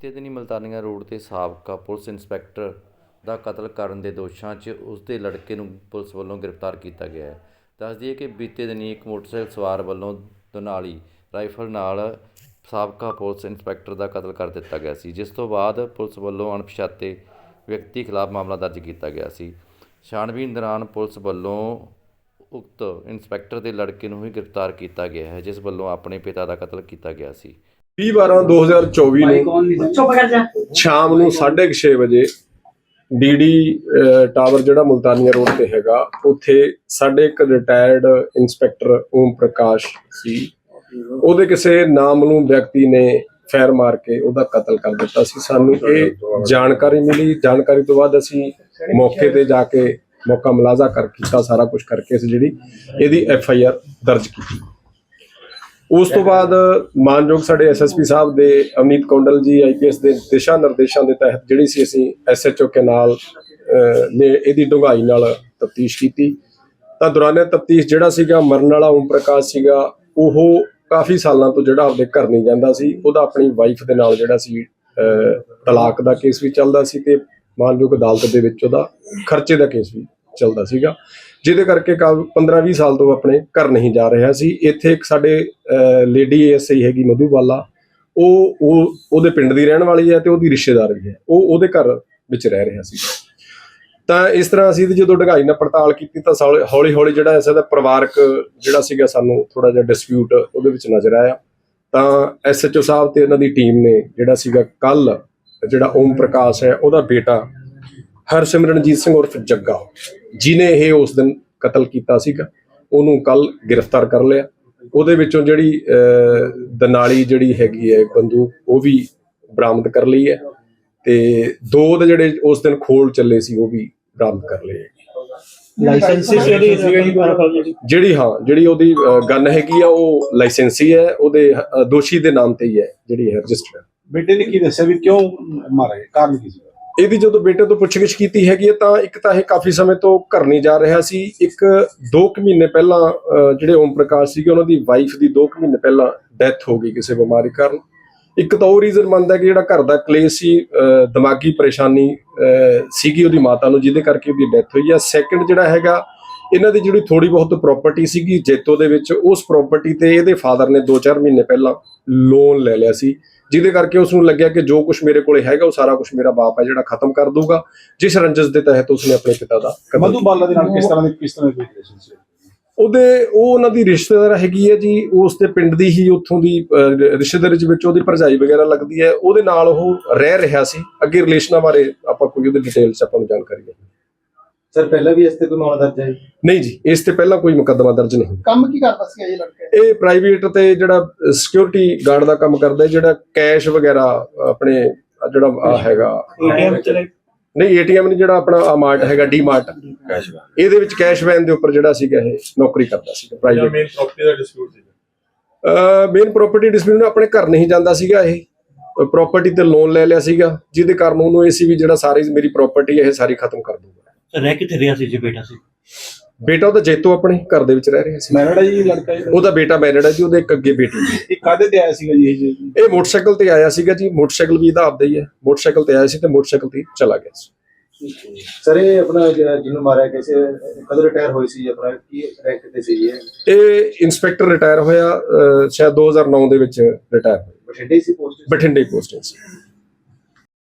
ਬੀਤੇ ਦਿਨੀ ਮਲਤਾਨੀਆਂ ਰੋਡ ਤੇ ਸਾਬਕਾ ਪੁਲਿਸ ਇੰਸਪੈਕਟਰ ਦਾ ਕਤਲ ਕਰਨ ਦੇ ਦੋਸ਼ਾਂ 'ਚ ਉਸ ਦੇ ਲੜਕੇ ਨੂੰ ਪੁਲਿਸ ਵੱਲੋਂ ਗ੍ਰਿਫਤਾਰ ਕੀਤਾ ਗਿਆ ਹੈ। ਦੱਸ ਦਈਏ ਕਿ ਬੀਤੇ ਦਿਨੀ ਇੱਕ ਮੋਟਰਸਾਈਕਲ ਸਵਾਰ ਵੱਲੋਂ ਦੁਨਾਲੀ ਰਾਈਫਲ ਨਾਲ ਸਾਬਕਾ ਪੁਲਿਸ ਇੰਸਪੈਕਟਰ ਦਾ ਕਤਲ ਕਰ ਦਿੱਤਾ ਗਿਆ ਸੀ, ਜਿਸ ਤੋਂ ਬਾਅਦ ਪੁਲਿਸ ਵੱਲੋਂ ਅਣਪਛਾਤੇ ਵਿਅਕਤੀ ਖਿਲਾਫ ਮਾਮਲਾ ਦਰਜ ਕੀਤਾ ਗਿਆ ਸੀ। ਛਾਣਬੀਨ ਦੌਰਾਨ ਪੁਲਿਸ ਵੱਲੋਂ ਉਕਤ ਇੰਸਪੈਕਟਰ ਦੇ ਲੜਕੇ ਨੂੰ ਵੀ ਗ੍ਰਿਫਤਾਰ ਕੀਤਾ ਗਿਆ ਹੈ, ਜਿਸ ਵੱਲੋਂ ਆਪਣੇ ਪਿਤਾ ਦਾ ਕਤਲ ਕੀਤਾ ਗਿਆ ਸੀ। 20 12 2024 ਨੂੰ ਚੁੱਪ ਕਰ ਜਾ। ਸ਼ਾਮ ਨੂੰ 6:30 ਵਜੇ ਡੀਡੀ ਟਾਵਰ ਜਿਹੜਾ ਮੁਲਤਾਨੀਆ ਰੋਡ ਤੇ ਹੈਗਾ ਉੱਥੇ ਸਾਡੇ ਇੱਕ ਰਿਟਾਇਰਡ ਇੰਸਪੈਕਟਰ ਓਮ ਪ੍ਰਕਾਸ਼ ਸੀ। ਉਹਦੇ ਕਿਸੇ ਨਾਮਲੂਮ ਵਿਅਕਤੀ ਨੇ ਫੈਰ ਮਾਰ ਕੇ ਉਹਦਾ ਕਤਲ ਕਰ ਦਿੱਤਾ ਸੀ। ਸਾਨੂੰ ਇਹ ਜਾਣਕਾਰੀ ਮਿਲੀ। ਜਾਣਕਾਰੀ ਤੋਂ ਬਾਅਦ ਅਸੀਂ ਮੌਕੇ ਤੇ ਜਾ ਕੇ ਮੌਕਾ ਮੁਲਾਜ਼ਾ ਕਰ ਕੀਤਾ ਸਾਰਾ ਕੁਝ ਕਰਕੇ ਅਸੀਂ ਜਿਹੜੀ ਇਹਦੀ ਐਫ ਆਈ ਆਰ ਦਰਜ ਕੀਤੀ। ਉਸ ਤੋਂ ਬਾਅਦ ਮਾਨਯੋਗ ਸਾਡੇ ਐਸਐਸਪੀ ਸਾਹਿਬ ਦੇ ਅਮਨੀਤ ਕੌਂਡਲ ਜੀ ਆਈਪੀਐਸ ਦੇ ਦਿਸ਼ਾ ਨਿਰਦੇਸ਼ਾਂ ਦੇ ਤਹਿਤ ਜਿਹੜੀ ਸੀ ਅਸੀਂ ਐਸਐਚਓ ਕੇ ਨਾਲ ਅਹ, ਨੇ ਇਹਦੀ ਡੂੰਘਾਈ ਨਾਲ ਤਫਤੀਸ਼ ਕੀਤੀ। ਤਾਂ ਦੌਰਾਨੇ ਤਫਤੀਸ਼ ਜਿਹੜਾ ਸੀਗਾ ਮਰਨ ਵਾਲਾ ਓਮ ਪ੍ਰਕਾਸ਼ ਸੀਗਾ ਉਹ ਕਾਫੀ ਸਾਲਾਂ ਤੋਂ ਜਿਹੜਾ ਆਪਦੇ ਘਰ ਨਹੀਂ ਜਾਂਦਾ ਸੀ। ਉਹਦਾ ਆਪਣੀ ਵਾਈਫ ਦੇ ਨਾਲ ਜਿਹੜਾ ਸੀ ਤਲਾਕ ਦਾ ਕੇਸ ਵੀ ਚੱਲਦਾ ਸੀ ਤੇ ਮਾਨਯੋਗ ਅਦਾਲਤ ਦੇ ਵਿੱਚ ਉਹਦਾ ਖਰਚੇ ਦਾ ਕੇਸ ਵੀ ਚੱਲਦਾ ਸੀਗਾ। ਜਿਹਦੇ ਕਰਕੇ 15-20 ਸਾਲ ਤੋਂ ਆਪਣੇ ਘਰ ਨਹੀਂ ਜਾ ਰਿਹਾ ਸੀ। ਇੱਥੇ ਇੱਕ ਸਾਡੇ ਲੇਡੀ ਐਸਆਈ ਹੈਗੀ ਮਧੂਵਾਲਾ ਉਹ ਉਹ, ਉਹਦੇ ਪਿੰਡ ਦੀ ਰਹਿਣ ਵਾਲੀ ਹੈ ਤੇ ਉਹਦੀ ਰਿਸ਼ਤੇਦਾਰ ਵੀ ਹੈ। ਉਹ, ਉਹਦੇ ਘਰ ਵਿੱਚ ਰਹਿ ਰਿਹਾ ਸੀ। ਤਾਂ ਇਸ ਤਰ੍ਹਾਂ ਅਸੀਂ ਜਦੋਂ ਢਗਾਈ ਨਾਲ ਪੜਤਾਲ ਕੀਤੀ ਤਾਂ ਹੌਲੀ ਹੌਲੀ ਜਿਹੜਾ ਇਸ ਦਾ ਪਰਿਵਾਰਕ ਜਿਹੜਾ ਸੀਗਾ ਸਾਨੂੰ ਥੋੜਾ ਜਿਹਾ ਡਿਸਪਿਊਟ ਉਹਦੇ ਵਿੱਚ ਨਜ਼ਰ ਆਇਆ। ਤਾਂ ਐਸਐਚਓ ਸਾਹਿਬ ਤੇ ਇਹਨਾਂ ਦੀ ਟੀਮ ਨੇ ਜਿਹੜਾ ਸੀਗਾ ਕੱਲ ਜਿਹੜਾ ਓਮ ਪ੍ਰਕਾਸ਼ ਹੈ, ਉਹਦਾ ਬੇਟਾ ਹਰਸਿਮਰਨਜੀਤ ਸਿੰਘ ਉਰਫ ਜੱਗਾ ਜਿਨੇ ਇਹ ਉਸ ਦਿਨ ਕਤਲ ਕੀਤਾ ਸੀਗਾ ਉਹਨੂੰ ਕੱਲ ਗ੍ਰਿਫਤਾਰ ਕਰ ਲਿਆ ਉਹਦੇ ਵਿੱਚੋਂ ਜਿਹੜੀ ਦਨਾਲੀ ਜਿਹੜੀ ਹੈਗੀ ਹੈ ਬੰਦੂਕ ਉਹ ਵੀ ਬਰਾਮਦ ਕਰ ਲਈ ਹੈ ਤੇ ਦੋ ਦੇ ਜਿਹੜੇ ਉਸ ਦਿਨ ਖੋਲ ਚੱਲੇ ਸੀ ਉਹ ਵੀ ਬਰਾਮਦ ਕਰ ਲਏ। ਲਾਇਸੈਂਸੀ ਜਿਹੜੀ ਜਿਹੜੀ ਜਿਹੜੀ ਹਾਂ ਜਿਹੜੀ ਉਹਦੀ ਗਨ ਹੈਗੀ ਆ ਉਹ ਲਾਇਸੈਂਸੀ ਹੈ ਉਹਦੇ ਦੋਸ਼ੀ ਦੇ ਨਾਮ ਤੇ ਹੀ ਹੈ ਜਿਹੜੀ ਹੈ ਰਜਿਸਟਰਡ ਬੇਟੇ ਨੇ ਕੀ ਦੱਸਿਆ ਵੀ ਕਿਉਂ ਮਾਰਿਆ? ਕਾਰਨ ਕੀ ਸੀ ਇਹਦੀ ਜਦੋਂ ਬੇਟੇ ਤੋਂ ਪੁੱਛਗਿੱਛ ਕੀਤੀ ਹੈਗੀ ਹੈ ਤਾਂ ਇੱਕ ਤਾਂ ਇਹ ਕਾਫੀ ਸਮੇਂ ਤੋਂ ਘਰ ਨਹੀਂ ਜਾ ਰਿਹਾ ਸੀ। ਇੱਕ 2 ਮਹੀਨੇ ਪਹਿਲਾਂ ਜਿਹੜੇ ਓਮ ਪ੍ਰਕਾਸ਼ ਸੀਗੇ, ਉਹਨਾਂ ਦੀ ਵਾਈਫ ਦੀ 2 ਮਹੀਨੇ ਪਹਿਲਾਂ ਡੈਥ ਹੋ ਗਈ ਕਿਸੇ ਬਿਮਾਰੀ ਕਾਰਨ। ਇੱਕ ਤਾਂ ਉਹ ਰੀਜ਼ਨ ਮੰਨਦਾ ਕਿ ਜਿਹੜਾ ਘਰ ਦਾ ਕਲੇਸ਼ ਸੀ ਦਿਮਾਗੀ ਪਰੇਸ਼ਾਨੀ ਸੀਗੀ ਉਹਦੀ ਮਾਤਾ ਨੂੰ, ਜਿਹਦੇ ਕਰਕੇ ਉਹਦੀ ਡੈਥ ਹੋਈ। ਆ ਸੈਕੰਡ ਜਿਹੜਾ ਹੈਗਾ ਇਹਨਾਂ ਦੀ ਜਿਹੜੀ ਥੋੜੀ ਬਹੁਤ ਪ੍ਰਾਪਰਟੀ ਸੀਗੀ ਜੇਤੋ ਦੇ ਵਿੱਚ ਉਸ ਪ੍ਰਾਪਰਟੀ ਤੇ ਇਹਦੇ ਫਾਦਰ ਨੇ 2-4 ਮਹੀਨੇ ਪਹਿਲਾਂ ਲੋਨ ਲੈ ਲਿਆ ਸੀ। ਜਿਹਦੇ ਕਰਕੇ ਉਸ ਨੂੰ ਲੱਗਿਆ ਕਿ ਜੋ ਕੁਝ ਮੇਰੇ ਕੋਲੇ ਹੈਗਾ ਉਹ ਸਾਰਾ ਕੁਝ ਮੇਰਾ ਬਾਪ ਹੈ ਜਿਹੜਾ ਖਤਮ ਕਰ ਦੂਗਾ ਜਿਸ ਰੰਜਸ ਦੇ ਤਹਿਤ ਉਸਨੇ ਆਪਣੇ ਪਿਤਾ ਦਾ ਮਧੂ ਬਾਲਾ ਦੇ ਨਾਲ ਕਿਸ ਤਰ੍ਹਾਂ ਦੀ ਕਿਸ ਤਰ੍ਹਾਂ ਦੀ ਰਿਲੇਸ਼ਨ ਸੀ ਉਹਦੇ ਉਹ ਉਹਨਾਂ ਦੀ ਰਿਸ਼ਤੇਦਾਰ ਹੈਗੀ ਹੈ ਜੀ ਉਸ ਦੇ ਪਿੰਡ ਦੀ ਹੀ ਉੱਥੋਂ ਦੀ ਰਿਸ਼ਤੇਦਾਰੀ ਦੇ ਵਿੱਚ ਉਹਦੀ ਭਰਜਾਈ ਵਗੈਰਾ ਲੱਗਦੀ ਹੈ। ਉਹਦੇ ਨਾਲ ਉਹ ਰਹਿ ਰਿਹਾ ਸੀ। ਅੱਗੇ ਰਿਲੇਸ਼ਨਾਂ ਬਾਰੇ ਆਪਾਂ ਕੋਈ ਉਹਦੇ ਡਿਟੇਲਸ ਆਪਾਂ ਨੂੰ ਜਾਣਕਾਰੀ ਨਹੀਂ ਸਰ ਪਹਿਲਾਂ ਵੀ ਇਸ ਤੇ ਕੋਈ ਮਾਮਲਾ ਦਰਜ ਹੈ ਨਹੀਂ ਜੀ ਇਸ ਤੇ ਪਹਿਲਾਂ ਕੋਈ ਮੁਕੱਦਮਾ ਦਰਜ ਨਹੀਂ ਕੰਮ ਕੀ ਕਰਦਾ ਸੀ ਇਹ ਲੜਕੇ? ਇਹ ਪ੍ਰਾਈਵੇਟ ਤੇ ਜਿਹੜਾ ਸਿਕਿਉਰਿਟੀ ਗਾਰਡ ਦਾ ਕੰਮ ਕਰਦਾ ਹੈ ਜਿਹੜਾ ਕੈਸ਼ ਵਗੈਰਾ ਆਪਣੇ ਜਿਹੜਾ ਹੈਗਾ। ਨਹੀਂ ਏਟੀਐਮ ਨਹੀਂ ਜਿਹੜਾ ਆਪਣਾ ਮਾਰਟ ਹੈਗਾ ਡੀ ਮਾਰਟ ਇਹਦੇ ਵਿੱਚ ਕੈਸ਼ ਵੈਨ ਦੇ ਉੱਪਰ ਜਿਹੜਾ ਸੀਗਾ ਇਹ ਨੌਕਰੀ ਕਰਦਾ ਸੀਗਾ ਪ੍ਰਾਈਵੇਟ ਮੇਨ ਪ੍ਰਾਪਰਟੀ ਦਾ ਡਿਸਪਿਊਟ ਸੀ ਮੇਨ ਪ੍ਰਾਪਰਟੀ ਡਿਸਪਿਊਟ ਆਪਣੇ ਘਰ ਨਹੀਂ ਜਾਂਦਾ ਸੀਗਾ ਇਹ। ਪ੍ਰਾਪਰਟੀ ਤੇ ਲੋਨ ਲੈ ਲਿਆ ਸੀਗਾ ਜਿਹਦੇ ਕਾਰਨ ਉਹਨੂੰ ਇਹ ਸੀ ਵੀ ਜਿਹੜਾ ਸਾਰੀ ਮੇਰੀ ਪ੍ਰਾਪਰਟੀ ਹੈ ਇਹ ਸਾਰੀ ਖਤਮ ਕਰ ਦੂੰਗਾ ਰਹਿ ਕਿੱਥੇ ਰਿਹਾ ਸੀ ਜੇ ਬੇਟਾ ਸੀ? ਬੇਟਾ ਉਹਦਾ ਜੇਤੋ ਆਪਣੇ ਘਰ ਦੇ ਵਿੱਚ ਰਹਿ ਰਿਹਾ ਸੀ। ਮੈਰਿਡ ਹੈ ਜੀ ਲੜਕਾ ਜੀ। ਉਹਦਾ ਬੇਟਾ ਮੈਰਿਡ ਹੈ ਜੀ ਉਹਦੇ ਇੱਕ ਅੱਗੇ ਬੇਟੀ ਹੈ ਇਹ ਕਾਦੇ ਤੇ ਆਇਆ ਸੀਗਾ ਜੀ ਇਹ ਜੀ? ਇਹ ਮੋਟਰਸਾਈਕਲ ਤੇ ਆਇਆ ਸੀਗਾ ਜੀ ਮੋਟਰਸਾਈਕਲ ਵੀ ਇਹਦਾ ਆਪਦਾ ਹੀ ਹੈ। ਮੋਟਰਸਾਈਕਲ ਤੇ ਆਇਆ ਸੀ ਤੇ ਮੋਟਰਸਾਈਕਲ ਤੇ ਹੀ ਚਲਾ ਗਿਆ ਸੀ। ਸਰ ਇਹ ਆਪਣਾ ਜਿਹੜਾ ਜਿਹਨੂੰ ਮਾਰਿਆ ਕਿਸੇ ਕਦੋਂ ਰਿਟਾਇਰ ਹੋਈ ਸੀ ਆਪਣਾ? ਕੀ ਰੈਂਕ ਤੇ ਸੀ ਇਹ? ਇਹ ਇੰਸਪੈਕਟਰ ਰਿਟਾਇਰ ਹੋਇਆ ਅਹ, ਸ਼ਾਇਦ 2009 ਦੇ ਵਿੱਚ ਰਿਟਾਇਰ ਹੋਇਆ। ਬਠਿੰਡੇ ਹੀ ਸੀ ਪੋਸਟ ਬਠਿੰਡੇ ਪੋਸਟਿੰਗ ਸੀ।